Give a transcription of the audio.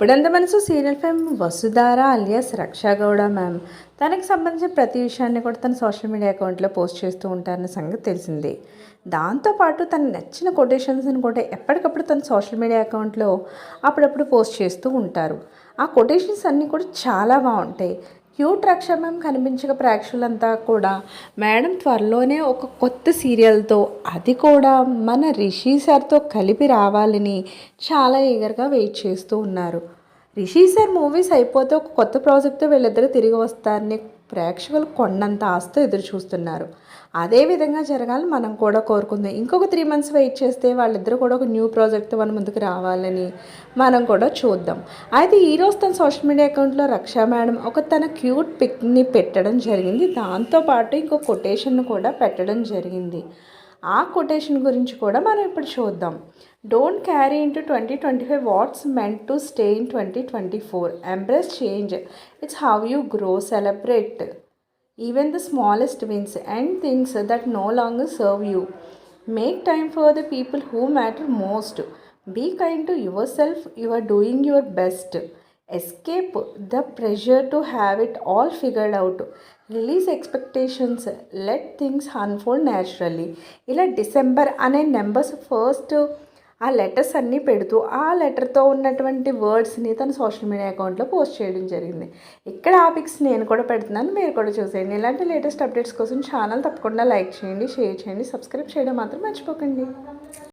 ఇప్పుడంతా మనసు serial fame Vasudhara alias Raksha Gowda ma'am. తనకి సంబంధించిన ప్రతి విషయాన్ని కూడా తన సోషల్ మీడియా అకౌంట్లో పోస్ట్ చేస్తూ ఉంటారన్న సంగతి తెలిసిందే. దాంతోపాటు తన నచ్చిన కొటేషన్స్ని కూడా ఎప్పటికప్పుడు తన సోషల్ మీడియా అకౌంట్లో అప్పుడప్పుడు పోస్ట్ చేస్తూ ఉంటారు. ఆ కొటేషన్స్ అన్నీ కూడా చాలా బాగుంటాయి. క్యూట్ రక్ష మ్యామ్ కనిపించక ప్రేక్షకులంతా కూడా మేడం త్వరలోనే ఒక కొత్త సీరియల్తో అది కూడా మన రిషి సార్తో కలిపి రావాలని చాలా ఈగర్గా వెయిట్ చేస్తూ ఉన్నారు. రిషి సార్ మూవీస్ అయిపోతే ఒక కొత్త ప్రాజెక్ట్తో వీళ్ళిద్దరూ తిరిగి వస్తారని ప్రేక్షకులు కొండంత ఆస్తో ఎదురు చూస్తున్నారు. అదే విధంగా జరగాలని మనం కూడా కోరుకుందాం. ఇంకొక త్రీ మంత్స్ వెయిట్ చేస్తే వాళ్ళిద్దరూ కూడా ఒక న్యూ ప్రాజెక్ట్ మన ముందుకు రావాలని మనం కూడా చూద్దాం. అయితే ఈరోజు తన సోషల్ మీడియా అకౌంట్లో రక్షా మేడం ఒక తన క్యూట్ పిక్ని పెట్టడం జరిగింది. దాంతోపాటు ఇంకో కొటేషన్ను కూడా పెట్టడం జరిగింది. ఆ కొటేషన్ గురించి కూడా మనం ఇప్పుడు చూద్దాం. Don't carry into twenty twenty five what's meant to stay in twenty twenty four embrace change it's how you grow celebrate even the smallest wins and things that no longer serve you make time for the people who matter most be kind to yourself you are doing your best escape the pressure to have it all figured out release expectations let things unfold naturally ఇలా December అనే numbers first ఆ letters అన్నీ పెడుతూ ఆ లెటర్తో ఉన్నటువంటి వర్డ్స్ని తన social media అకౌంట్లో post చేయడం జరిగింది. ఇక్కడ టాపిక్స్ నేను కూడా పెడుతున్నాను మీరు కూడా చూసేయండి. ఇలాంటి లేటెస్ట్ అప్డేట్స్ కోసం ఛానల్ తప్పకుండా లైక్ చేయండి షేర్ చేయండి సబ్స్క్రైబ్ చేయడం మాత్రం మర్చిపోకండి.